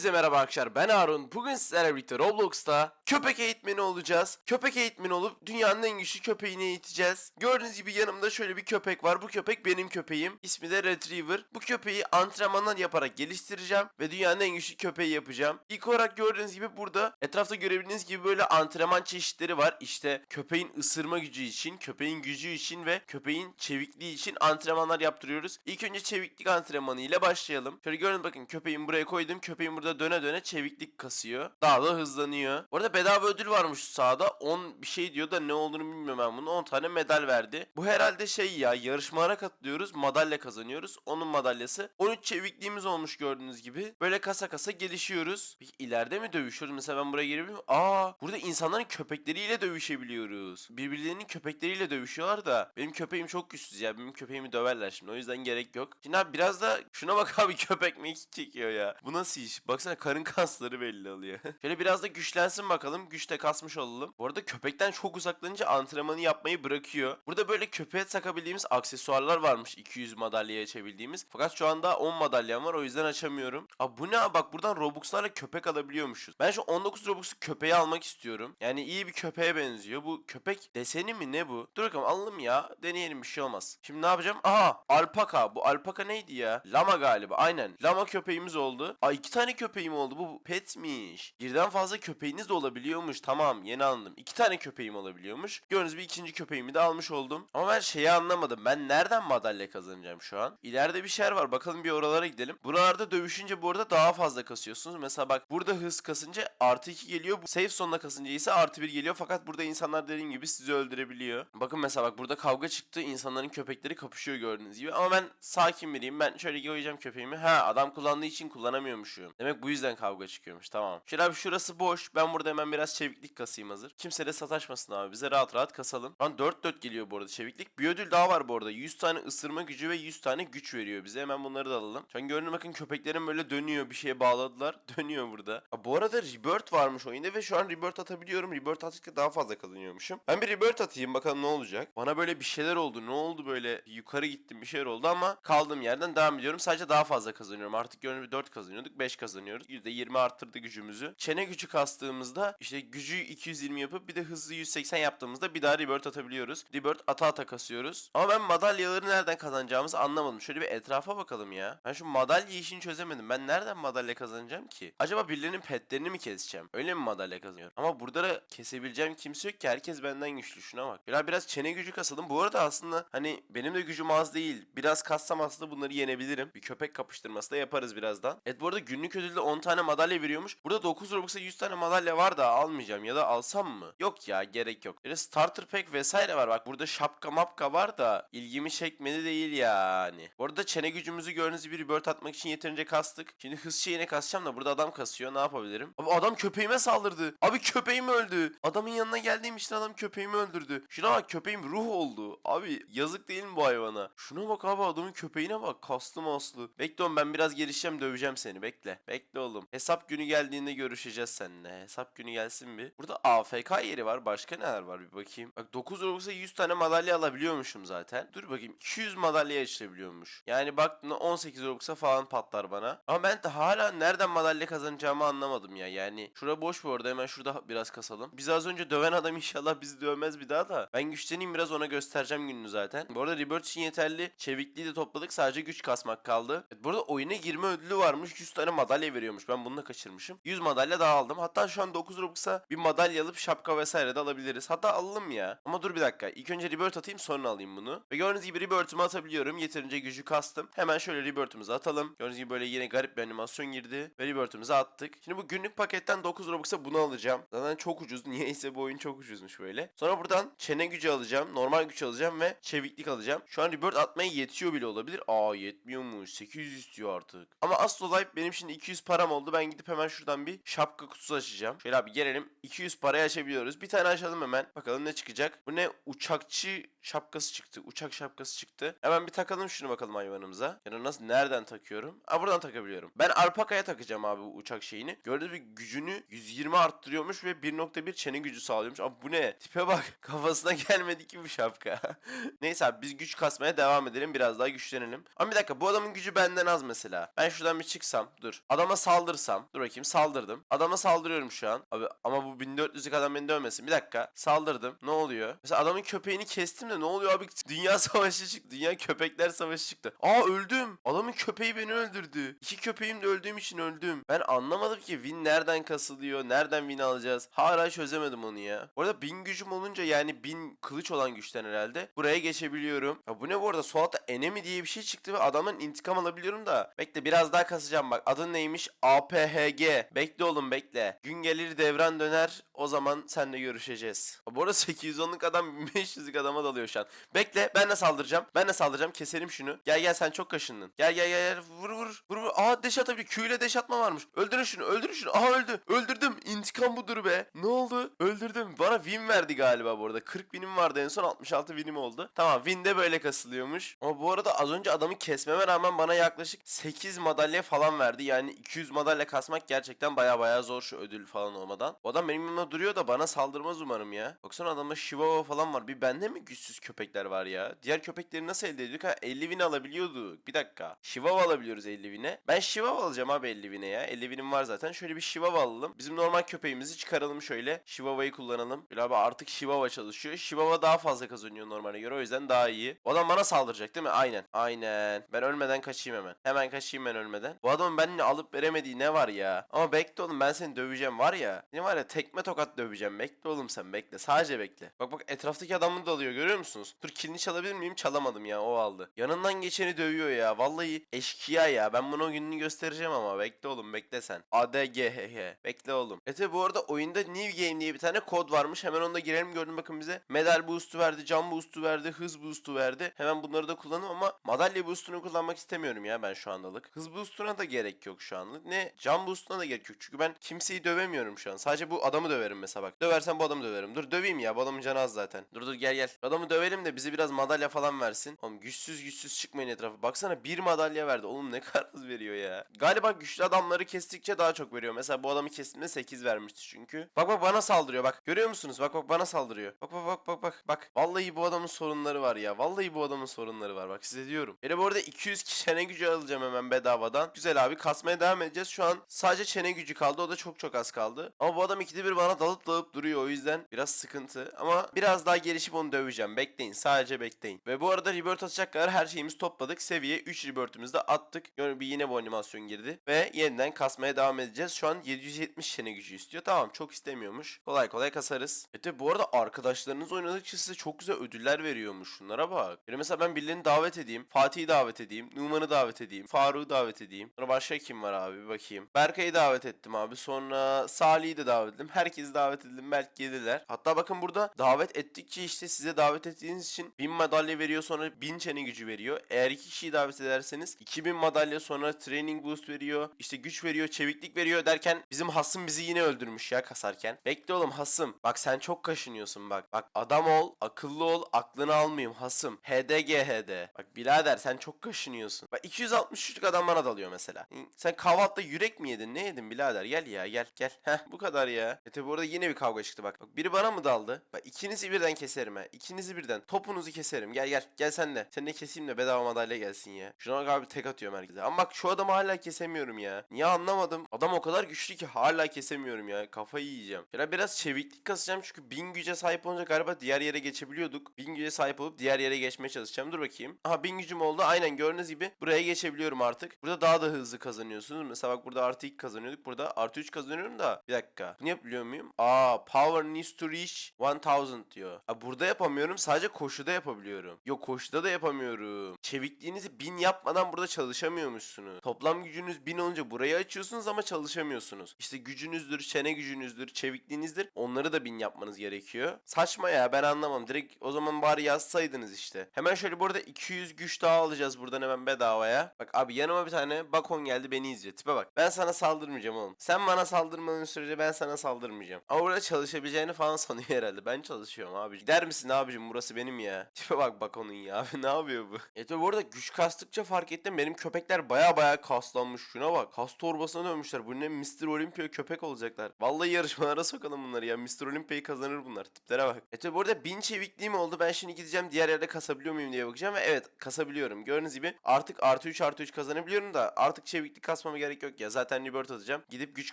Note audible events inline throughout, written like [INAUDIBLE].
Hepinize merhaba arkadaşlar ben Harun. Bugün sizlerle birlikte Roblox'ta köpek eğitmeni olacağız. Köpek eğitmeni olup dünyanın en güçlü köpeğini eğiteceğiz. Gördüğünüz gibi yanımda şöyle bir köpek var. Bu köpek benim köpeğim. İsmi de Retriever. Bu köpeği antrenmanlar yaparak geliştireceğim ve dünyanın en güçlü köpeği yapacağım. İlk olarak gördüğünüz gibi burada etrafta görebildiğiniz gibi böyle antrenman çeşitleri var. İşte köpeğin ısırma gücü için, köpeğin gücü için ve köpeğin çevikliği için antrenmanlar yaptırıyoruz. İlk önce çeviklik antrenmanı ile başlayalım. Şöyle görün bakın köpeğimi buraya koydum. Köpeğim burada döne döne çeviklik kasıyor. Daha da hızlanıyor. Bu arada bedava ödül varmış sahada. 10 bir şey diyor da ne olduğunu bilmiyorum ben bunu. 10 tane medal verdi. Bu herhalde şey ya yarışmalara katılıyoruz. Madalya kazanıyoruz. Onun madalyası. 13 çevikliğimiz olmuş gördüğünüz gibi. Böyle kasa kasa gelişiyoruz. Peki ileride mi dövüşüyoruz? Mesela ben buraya girebilir miyim? Aa burada insanların köpekleriyle dövüşebiliyoruz. Birbirlerinin köpekleriyle dövüşüyorlar da benim köpeğim çok güçsüz ya. Benim köpeğimi döverler şimdi. O yüzden gerek yok. Şimdi abi biraz da şuna bak [LAUGHS] abi köpek mi çekiyor ya. Bu nasıl iş? Baksana karın [LAUGHS] kasları belli oluyor. [LAUGHS] Şöyle biraz da güçlensin bakalım. Güçte kasmış olalım. Bu arada köpekten çok uzaklanınca antrenmanı yapmayı bırakıyor. Burada böyle köpeğe takabildiğimiz aksesuarlar varmış. 200 madalyaya açabildiğimiz. Fakat şu anda 10 madalyam var. O yüzden açamıyorum. Aa bu ne? abi? Bak buradan Robux'larla köpek alabiliyormuşuz. Ben şu 19 Robux'u köpeğe almak istiyorum. Yani iyi bir köpeğe benziyor. Bu köpek deseni mi ne bu? Dur bakalım alalım ya. Deneyelim bir şey olmaz. Şimdi ne yapacağım? Aha alpaka. Bu alpaka neydi ya? Lama galiba. Aynen. Lama köpeğimiz oldu. Aa iki tane köpeğim oldu. Bu petmiş. Birden fazla köpeğiniz de olabiliyormuş. Tamam yeni anladım. İki tane köpeğim olabiliyormuş. Gördüğünüz bir ikinci köpeğimi de almış oldum. Ama ben şeyi anlamadım. Ben nereden madalya kazanacağım şu an? İleride bir şeyler var. Bakalım bir oralara gidelim. Buralarda dövüşünce bu arada daha fazla kasıyorsunuz. Mesela bak burada hız kasınca artı 2 geliyor. Bu Safe sonuna kasınca ise artı 1 geliyor. Fakat burada insanlar dediğim gibi sizi öldürebiliyor. Bakın mesela bak burada kavga çıktı. İnsanların köpekleri kapışıyor gördüğünüz gibi. Ama ben sakin biriyim. Ben şöyle koyacağım köpeğimi. Ha adam kullandığı için kullanamıyormuşum. Demek bu yüzden kavga çıkıyormuş. Tamam. Şöyle abi şurası boş. Ben burada hemen biraz çeviklik kasayım hazır. Kimse de sataşmasın abi. Bize rahat rahat kasalım. Lan 4-4 geliyor bu arada çeviklik. Bir ödül daha var bu arada. 100 tane ısırma gücü ve 100 tane güç veriyor bize. Hemen bunları da alalım. Şu an gördüğünüz bakın köpeklerim böyle dönüyor. Bir şeye bağladılar. [LAUGHS] Dönüyor burada. Ha, bu arada Rebirth varmış oyunda ve şu an Rebirth atabiliyorum. Rebirth attıkça daha fazla kazanıyormuşum. Ben bir Rebirth atayım bakalım ne olacak. Bana böyle bir şeyler oldu. Ne oldu böyle yukarı gittim bir şeyler oldu ama kaldığım yerden devam ediyorum. Sadece daha fazla kazanıyorum. Artık gibi 4 kazanıyorduk. 5 kazanıyoruz. %20 arttırdı gücümüzü. Çene gücü kastığımızda işte gücü 220 yapıp bir de hızlı 180 yaptığımızda bir daha Rebirth atabiliyoruz. Rebirth ata ata kasıyoruz. Ama ben madalyaları nereden kazanacağımızı anlamadım. Şöyle bir etrafa bakalım ya. Ben şu madalya işini çözemedim. Ben nereden madalya kazanacağım ki? Acaba birilerinin petlerini mi keseceğim? Öyle mi madalya kazanıyorum? Ama burada da kesebileceğim kimse yok ki. Herkes benden güçlü. Şuna bak. Biraz biraz çene gücü kasalım. Bu arada aslında hani benim de gücüm az değil. Biraz kassam aslında bunları yenebilirim. Bir köpek kapıştırması da yaparız birazdan. Evet bu arada günlük ödülde 10 tane madalya veriyormuş. Burada 9 Robux'a 100 tane madalya var da almayacağım ya da alsam mı? Yok ya gerek yok. Böyle starter pack vesaire var. Bak burada şapka mapka var da ilgimi çekmedi değil yani. Bu arada çene gücümüzü gördüğünüz gibi rebirth atmak için yeterince kastık. Şimdi hız şeyine kasacağım da burada adam kasıyor. Ne yapabilirim? Abi adam köpeğime saldırdı. Abi köpeğim öldü. Adamın yanına geldiğim için adam köpeğimi öldürdü. Şuna bak köpeğim ruh oldu. Abi yazık değil mi bu hayvana? Şuna bak abi adamın köpeğine bak. Kaslı maslı. Bekle oğlum ben biraz gelişeceğim döveceğim seni. Bekle. Bekle oğlum. Hesap günü geldiğinde görüşeceğiz seninle. Hesap günü gelsin bir. Burada AFK yeri var. Başka neler var bir bakayım. Bak 9 Robux'a 100 tane madalya alabiliyormuşum zaten. Dur bakayım. 200 madalya açılabiliyormuş. Yani baktığında 18 Robux'a falan patlar bana. Ama ben de hala nereden madalya kazanacağımı anlamadım ya. Yani şura boş bu arada. Hemen şurada biraz kasalım. Biz az önce döven adam inşallah bizi dövmez bir daha da. Ben güçleneyim biraz ona göstereceğim gününü zaten. Bu arada Rebirth için yeterli çevikliği de topladık. Sadece güç kasmak kaldı. Evet, bu arada oyuna girme ödülü varmış. 100 tane madalya veriyormuş. Ben bunu da kaçırmışım. 100 madalya daha aldım. Hatta şu an 9 Robux'a bir madalya alıp şapka vesaire de alabiliriz. Hatta alalım ya. Ama dur bir dakika. İlk önce Rebirth atayım sonra alayım bunu. Ve gördüğünüz gibi Rebirth'ümü atabiliyorum. Yeterince gücü kastım. Hemen şöyle Rebirth'ümüzü atalım. Gördüğünüz gibi böyle yine garip bir animasyon girdi. Ve Rebirth'ümüzü attık. Şimdi bu günlük paketten 9 Robux'a bunu alacağım. Zaten çok ucuz. [LAUGHS] Niyeyse bu oyun çok ucuzmuş böyle. Sonra buradan çene gücü alacağım. Normal güç alacağım ve çeviklik alacağım. Şu an Rebirth atmaya yetiyor bile olabilir. Aa yetmiyormuş. 800 istiyor artık. Ama Astrolife benim şimdi 200 param oldu. Ben gidip hemen şuradan bir şapka kutusu açacağım. Şöyle abi gelelim. 200 parayı açabiliyoruz. Bir tane açalım hemen. Bakalım ne çıkacak. Bu ne? Uçakçı şapkası çıktı. Uçak şapkası çıktı. Hemen bir takalım şunu bakalım hayvanımıza. Ya da nasıl nereden takıyorum? Aa buradan takabiliyorum. Ben alpakaya takacağım abi bu uçak şeyini. Gördüğünüz gibi gücünü 120 arttırıyormuş ve 1.1 çene gücü sağlıyormuş. Abi bu ne? Tipe bak. [LAUGHS] Kafasına gelmedi ki bu şapka. [LAUGHS] Neyse abi biz güç kasmaya devam edelim. Biraz daha güçlenelim. Ama bir dakika bu adamın gücü benden az mesela. Ben şuradan bir çıksam. Dur. Adam adama saldırsam. Dur bakayım saldırdım. Adama saldırıyorum şu an. Abi ama bu 1400'lük adam beni dövmesin. Bir dakika. Saldırdım. Ne oluyor? Mesela adamın köpeğini kestim de ne oluyor abi? [LAUGHS] Dünya savaşı çıktı. Dünya köpekler savaşı çıktı. Aa öldüm. Adamın köpeği beni öldürdü. İki köpeğim de öldüğüm için öldüm. Ben anlamadım ki win nereden kasılıyor? Nereden win alacağız? Hala çözemedim onu ya. Bu arada bin gücüm olunca yani bin kılıç olan güçten herhalde. Buraya geçebiliyorum. Ya bu ne bu arada? Sol altta enemy diye bir şey çıktı ve adamın intikam alabiliyorum da. Bekle biraz daha kasacağım bak. Adın neymiş? APHG. Bekle oğlum bekle. Gün gelir devran döner. O zaman seninle görüşeceğiz. Bu arada [LAUGHS] 810'luk adam 1500'lük adama dalıyor şu an. Bekle ben de saldıracağım. Ben de saldıracağım. Keselim şunu. Gel gel sen çok kaşındın. Gel gel gel. gel. Vur vur. Vur vur. Aa deş atabiliyor. Q ile deş atma varmış. Öldürün şunu. Öldürün şunu. Aha öldü. Öldürdüm. İntikam budur be. Ne oldu? Öldürdüm. Bana win verdi galiba bu arada. 40 winim vardı en son 66 winim oldu. Tamam win de böyle kasılıyormuş. Ama bu arada az önce adamı kesmeme rağmen bana yaklaşık 8 madalya falan verdi. Yani 200 madalya kasmak gerçekten baya baya zor şu ödül falan olmadan. O adam benim yanımda duruyor da bana saldırmaz umarım ya. Baksana adamda Chihuahua falan var. Bir bende mi güçsüz köpekler var ya? Diğer köpekleri nasıl elde ediyorduk? Ha 50 win alabiliyorduk. Bir dakika. Chihuahua alabiliyoruz 50 win'e. Ben Chihuahua alacağım abi 50 win'e ya. 50 win'im var zaten. Şöyle bir Chihuahua alalım. Bizim normal köpeğimizi çıkaralım şöyle. Chihuahua'yı kullanalım. Böyle abi artık Chihuahua çalışıyor. Chihuahua daha fazla kazanıyor normale göre. O yüzden daha iyi. O adam bana saldıracak değil mi? Aynen. Aynen. Ben ölmeden kaçayım hemen. Hemen kaçayım ben ölmeden. Bu adamın benimle alıp veremediği ne var ya? Ama bekle oğlum ben seni döveceğim var ya. Ne var ya tekme tokat döveceğim. Bekle oğlum sen bekle. Sadece bekle. Bak bak etraftaki adamı da alıyor görüyor musunuz? Dur kilini çalabilir miyim? Çalamadım ya o aldı. Yanından geçeni dövüyor ya. Vallahi eşkıya ya. Ben bunu o gününü göstereceğim ama. Bekle oğlum bekle sen. ADGHH. Bekle oğlum. Ete bu arada oyunda New Game diye bir tane kod varmış. Hemen onu da girelim gördüm bakın bize. Medal boost'u verdi, can boost'u verdi, hız boost'u verdi. Hemen bunları da kullandım ama madalya boost'unu kullanmak istemiyorum ya ben şu andalık. Hız boost'una da gerek yok şu anlık. Ne can boost'una da gerek yok. Çünkü ben kimseyi dövemiyorum şu an. Sadece bu adamı döverim mesela bak. Döversem bu adamı döverim. Dur döveyim ya. Bu adamın canı az zaten. Dur dur gel gel. Adamı dövelim de bize biraz madalya falan versin. Oğlum güçsüz güçsüz çıkmayın etrafa. Baksana bir madalya verdi. Oğlum ne kadar az veriyor ya. Galiba güçlü adamları kestikçe daha çok veriyor. Mesela bu adamı kestiğimde 8 vermişti çünkü. Bak bak bana saldırıyor bak. Görüyor musunuz? Bak bak bana saldırıyor. Bak bak bak bak bak. Bak. Vallahi bu adamın sorunları var ya. Vallahi bu adamın sorunları var. Bak size diyorum. Hele bu arada 200 çene gücü alacağım hemen bedavadan. Güzel abi kasmaya devam edeceğiz. Şu an sadece çene gücü kaldı. O da çok çok az kaldı. Ama bu adam ikide bir bana dalıp dalıp duruyor. O yüzden biraz sıkıntı. Ama biraz daha gelişip onu döveceğim. Bekleyin. Sadece bekleyin. Ve bu arada rebirth atacak kadar her şeyimizi topladık. Seviye 3 rebirth'ümüzü de attık. Yani bir yine bu animasyon girdi. Ve yeniden kasmaya devam edeceğiz. Şu an 770 çene gücü istiyor. Tamam çok istemiyormuş. Kolay kolay kasarız. E de bu arada arkadaşlarınız oynadıkça size çok güzel ödüller veriyormuş. Şunlara bak. Yani mesela ben birilerini davet edeyim. Fatih'i davet edeyim. Numan'ı davet edeyim. Faruk'u davet edeyim. Sonra başka kim var abi bir bakayım. Berkay'ı davet ettim abi. Sonra Salih'i de davet ettim. Herkesi davet edildim. Belki gelirler. Hatta bakın burada davet ettikçe işte size davet ettiğiniz için 1000 madalya veriyor sonra 1000 çene gücü veriyor. Eğer iki kişiyi davet ederseniz 2000 madalya sonra training boost veriyor. işte güç veriyor, çeviklik veriyor derken bizim Hasım bizi yine öldürmüş ya kasarken. Bekle oğlum Hasım. Bak sen çok kaşınıyorsun bak. Bak adam ol, akıllı ol, aklını almayayım Hasım. HDGHD. Bak birader sen çok kaşınıyorsun. Bak 263'lük adam bana dalıyor mesela. Sen kahvaltıda yürek mi yedin? Ne yedin birader? Gel ya gel gel. Heh bu kadar ya. E tabi burada yine bir kavga çıktı bak. Bak biri bana mı daldı? Bak ikinizi birden keserim ha. İkinizi birden. Topunuzu keserim. Gel gel. Gel sen de. Seni de keseyim de bedava madalya gelsin ya. Şuna bak abi tek atıyorum herkese. Ama bak şu adamı hala kesemiyorum ya. Niye anlamadım. Adam o kadar güçlü ki hala kesemiyorum ya. Kafayı yiyeceğim. Şöyle biraz çeviklik kasacağım çünkü bin güce sahip olunca galiba diğer yere geçebiliyorduk. Bin güce sahip olup diğer yere geçmeye çalışacağım. Dur bakayım. Aha bin gücüm oldu. Aynen gördüğünüz gibi buraya geçebiliyorum artık. Burada daha da hızlı kazanıyorsunuz. Mesela bak burada artı 2 kazanıyorduk. Burada artı 3 kazanıyorum da. Bir dakika. Bunu yapabiliyor muyum? Aa power needs to reach 1000 diyor. Ha, burada yapamıyorum. Sadece koşuda yapabiliyorum. Yok koşuda da yapamıyorum. Çevikliğinizi 1000 yapmadan burada çalışamıyormuşsunuz. Toplam gücünüz 1000 olunca burayı açıyorsunuz ama çalışamıyorsunuz. İşte gücünüzdür, çene gücünüzdür, çevikliğinizdir. Onları da 1000 yapmanız gerekiyor. Saçma ya ben anlamam. Direkt o zaman bari yazsaydınız işte. Hemen şöyle burada 200 güç daha alacağız buradan hemen bedavaya. Bak abi yanıma bir tane bakon geldi beni izliyor. Tipe bak. Ben sana saldırmayacağım oğlum. Sen bana saldırmadığın sürece ben sana saldırmayacağım. Ama burada çalışabileceğini falan [LAUGHS] sanıyor herhalde. Ben çalışıyorum abi. Gider misin abicim burası benim ya. [LAUGHS] Tipe bak bakonun ya abi [LAUGHS] ne yapıyor bu? E tabi bu arada güç kastıkça fark ettim. Benim köpekler baya baya kaslanmış. Şuna bak. Kas torbasına dönmüşler. Bu ne Mr. Olympia köpek olacaklar. Vallahi yarışmalara sokalım bunları ya. Mr. Olympia'yı kazanır bunlar. Tiplere bak. E tabi bu arada bin çevikliğim oldu. Ben şimdi gideceğim diğer yerde kasabiliyor muyum diye bakacağım. Ve evet kasabiliyorum. Gördüğünüz gibi artık artı 3 artı 3 kazanabiliyorum da artık çeviklik kasmam kasmama gerek yok ya. Zaten rebirth atacağım. Gidip güç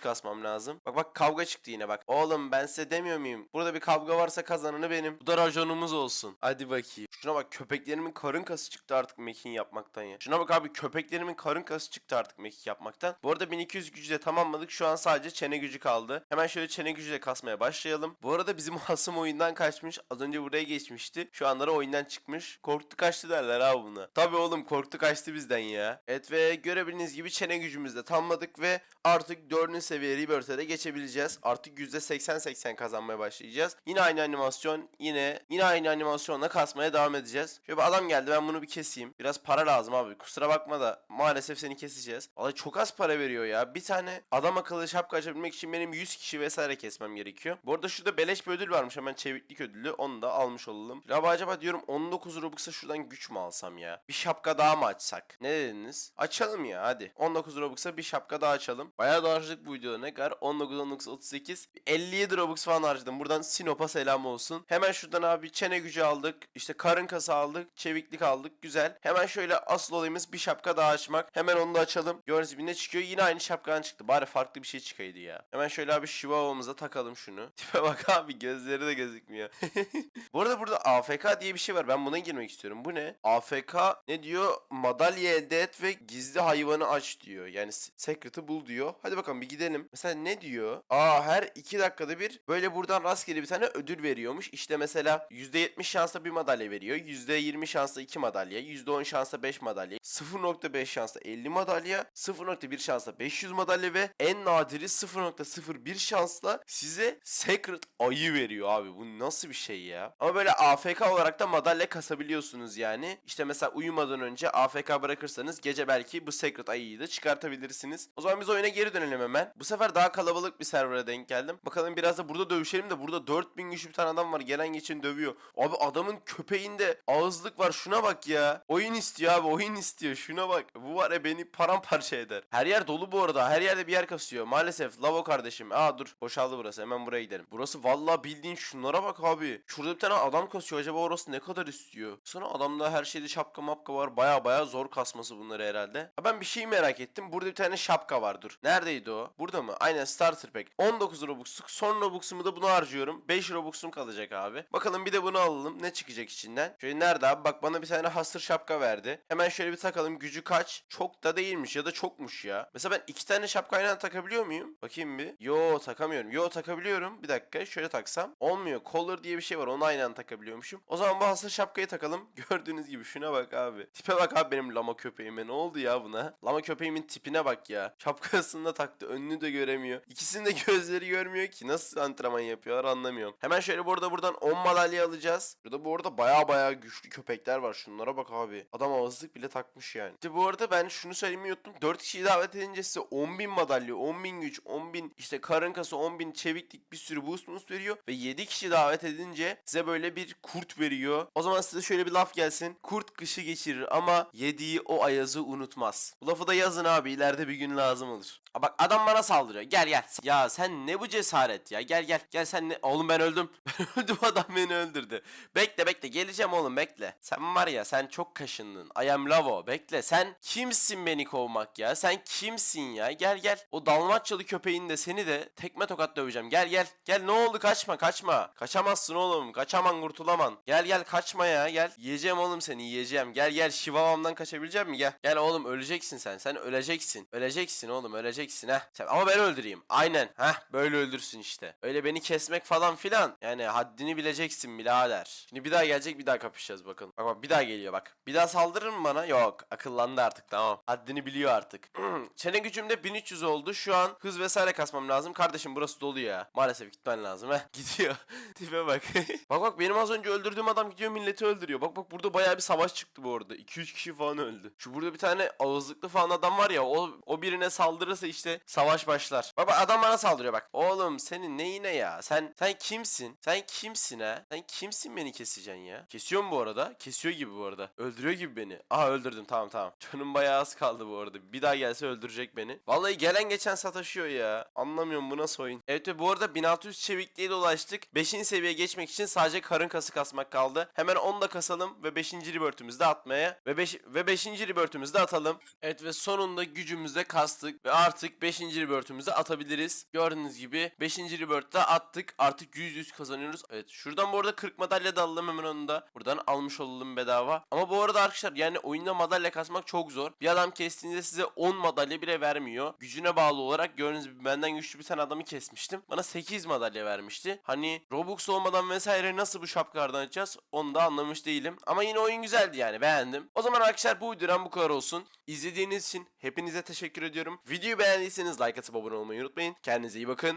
kasmam lazım. Bak bak kavga çıktı yine bak. Oğlum ben size demiyor muyum? Burada bir kavga varsa kazananı benim. Bu da raconumuz olsun. Hadi bakayım. Şuna bak köpeklerimin karın kası çıktı artık mekin yapmaktan ya. Şuna bak abi köpeklerimin karın kası çıktı artık mekik yapmaktan. Bu arada 1200 gücü de tamamladık. Şu an sadece çene gücü kaldı. Hemen şöyle çene gücüyle kasmaya başlayalım. Bu arada bizim [LAUGHS] hasım oyundan kaçmış. Az önce buraya geçmişti. Şu anlara oyundan çıkmış. Korktu kaçtı derler abi buna. Tabi oğlum korktu kaçtı bizden ya. Evet ve görebildiğiniz gibi çene gücümüzü de tamamladık ve artık 4. seviye Rebirth'e de geçebileceğiz. Artık %80-80 kazanmaya başlayacağız. Yine aynı animasyon yine yine aynı animasyonla kasmaya devam edeceğiz. Şöyle bir adam geldi ben bunu bir keseyim. Biraz para lazım abi. Kusura bakma da maalesef seni keseceğiz. Vallahi çok az para veriyor ya. Bir tane adam akıllı şapka açabilmek için benim 100 kişi vesaire kesmem gerekiyor. Bu arada şurada beleş bir ödül varmış. Hemen çeviklik ödülü. Onu da almış olalım. Ya acaba diyorum 19 Robux'a şuradan güç mü alsam ya? Bir şapka daha mı açsak? Ne dediniz? Açalım ya hadi. 19 Robux'a bir şapka daha açalım. Bayağı da harcadık bu videoda ne kadar? 19, 19, 38. 57 Robux falan harcadım. Buradan Sinop'a selam olsun. Hemen şuradan abi çene gücü aldık. İşte karın kası aldık. Çeviklik aldık. Güzel. Hemen şöyle asıl olayımız bir şapka daha açmak. Hemen onu da açalım. Gördüğünüz gibi ne çıkıyor? Yine aynı şapkadan çıktı. Bari farklı bir şey çıkaydı ya. Hemen şöyle abi Chihuahua'mıza takalım şunu. [LAUGHS] Tipe bak abi gözleri de gözükmüyor. [LAUGHS] Bu arada burada AFK diye bir şey var. Ben buna girmek istiyorum. Bu ne? AFK ne diyor? Madalya elde et ve gizli hayvanı aç diyor. Yani s- secret'ı bul diyor. Hadi bakalım bir gidelim. Mesela ne diyor? Aa her 2 dakikada bir böyle buradan rastgele bir tane ödül veriyormuş. İşte mesela %70 şansla bir madalya veriyor. %20 şansla 2 madalya. %10 şansla 5 madalya. 0.5 şansla 50 madalya. 0.1 şansla 500 madalya ve en nadiri 0.01 şansla size secret ayı veriyor abi. Bu nasıl bir şey ya? Ama böyle AFK olarak da madalya kasabiliyorsunuz yani. İşte mesela uyumadan önce AFK bırakırsanız gece belki bu secret ayıyı da çıkartabilirsiniz. O zaman biz oyuna geri dönelim hemen. Bu sefer daha kalabalık bir server'a denk geldim. Bakalım biraz da burada dövüşelim de burada 4000 güçlü bir tane adam var. Gelen geçen dövüyor. Abi adamın köpeğinde ağızlık var. Şuna bak ya. Oyun istiyor abi. Oyun istiyor. Şuna bak. Bu var ya beni paramparça eder. Her yer dolu bu arada. Her yerde bir yer kasıyor. Maalesef. Lavo kardeşim. Aa dur. Boşaldı burası. Hemen buraya gidelim. Burası vallahi bildiğin şunlara bak abi. Şurada bir tane adam kasıyor. Acaba orası ne kadar istiyor? Sonra adamda her şeyde şapka mapka var. Baya baya zor kasması bunları herhalde. Ha ben bir şey merak ettim. Burada bir tane şapka var. Dur. Neredeydi o? Burada mı? Aynen Starter Pack. 19 Robux'luk. Son Robux'umu da bunu harcıyorum. 5 Robux'um kalacak abi. Bakalım bir de bunu alalım. Ne çıkacak içinden? Şöyle nerede abi? Bak bana bir tane hasır şapka verdi. Hemen şöyle bir takalım. Gücü kaç? Çok da değilmiş ya da çokmuş ya. Mesela ben iki tane şapka aynı anda takabiliyor muyum? Bakayım bir. Yo takamıyorum. Yo takabiliyorum. Bir dakika şöyle taksam. Olmuyor. Collar diye bir şey var. Onu aynı anda takabiliyormuşum. O zaman bu hasır şapkayı takalım. [LAUGHS] Gördüğünüz gibi şuna bak abi. Tipe bak abi benim lama köpeğime. Ne oldu ya buna? Lama köpeğimin tipine bak ya. Şapkasını da taktı. Önünü de göremiyor. İkisinin de [LAUGHS] gözleri görmüyor ki. Nasıl antrenman yapıyorlar anlamıyorum. Hemen şöyle burada buradan 10 madalya alacağız. Burada bu arada baya baya güçlü köpekler var. Şunlara bak abi. Adam ağızlık bile takmış yani. İşte bu arada ben şunu söylemeyi unuttum. 4 kişiyi davet edince size 10.000 madalya, 10.000 güç, 10.000 işte karın kası, 10.000 çeviklik bir sürü boost boost veriyor. Ve 7 kişi davet edince size böyle bir kurt veriyor. O zaman size şöyle bir laf gelsin. Kurt kışı geçirir ama yediği o ayazı unutmaz. Bu lafı da yazın abi ileride bir gün lazım olur. Bak adam bana saldırıyor. Gel gel. Ya sen ne bu cesaret ya? Gel gel. Gel sen ne? Oğlum ben öldüm. [LAUGHS] Öldüm adam beni öldürdü. Bekle bekle geleceğim oğlum bekle. Sen var ya sen çok kaşındın. I am Lavo. Bekle sen kimsin beni kovmak ya? Sen kimsin ya? Gel gel. O Dalmaçyalı köpeğin de seni de tekme tokat döveceğim. Gel gel. Gel ne oldu kaçma kaçma. Kaçamazsın oğlum. Kaçaman kurtulaman. Gel gel kaçma ya gel. Yiyeceğim oğlum seni yiyeceğim. Gel gel Şivavam'dan kaçabilecek mi? Gel. Gel oğlum öleceksin sen. Sen öleceksin. Öleceksin oğlum öleceksin ha. Sen, ama ben öldüreyim. Aynen. Heh böyle öldürsün işte. Öyle beni kesmek falan filan. Yani haddini bileceksin birader. Şimdi bir daha gelecek bir daha kapışacağız bakın. Bak bak bir daha geliyor bak. Bir daha saldırır mı bana? Yok. Akıllandı artık tamam. Haddini biliyor artık. [CLEARS THROAT] Çene gücümde 1300 oldu. Şu an hız vesaire kasmam lazım. Kardeşim burası dolu ya. Maalesef gitmen lazım heh. [LAUGHS] Gidiyor. [LAUGHS] Tipe bak. [LAUGHS] bak bak benim az önce öldürdüğüm adam gidiyor milleti öldürüyor. Bak bak burada bayağı bir savaş çıktı bu arada. 2-3 kişi falan öldü. Şu burada bir tane ağızlıklı falan adam var ya o, o birine saldırırsa işte savaş başlar. Baba adam bana saldırıyor bak. Oğlum senin neyine ya? Sen sen kimsin? Sen kimsin ha? Sen kimsin beni keseceksin ya? Kesiyor mu bu arada? Kesiyor gibi bu arada. Öldürüyor gibi beni. Aha öldürdüm tamam tamam. [LAUGHS] Canım bayağı az kaldı bu arada. Bir daha gelse öldürecek beni. Vallahi gelen geçen sataşıyor ya. Anlamıyorum bu nasıl oyun. Evet ve bu arada 1600 çevikliğe de ulaştık. 5. seviyeye geçmek için sadece karın kası kasmak kaldı. Hemen onu da kasalım ve 5. rebirth'ümüzü de atmaya ve 5 ve 5. rebirth'ümüzü de atalım. Evet ve sonunda gücümüzde kastık ve artık 5. rebirth'ümüzü atabiliriz. Gördüğünüz gibi 5. rebirth'te attık. Artık 100 100 kazanıyoruz. Evet şuradan bu arada 40 madalya da alalım hemen onu da. Buradan almış olalım bedava. Ama bu arada arkadaşlar yani oyunda madalya kasmak çok zor. Bir adam kestiğinde size 10 madalya bile vermiyor. Gücüne bağlı olarak gördüğünüz gibi benden güçlü bir tane adamı kesmiştim. Bana 8 madalya vermişti. Hani Robux olmadan vesaire nasıl bu şapkalardan açacağız onu da anlamış değilim. Ama yine oyun güzeldi yani beğendim. O zaman arkadaşlar bu videodan bu kadar olsun. İzlediğiniz için hepinize teşekkür ediyorum. Videoyu beğendiyseniz like atıp abone olmayı unutmayın. Kendinize iyi bakın.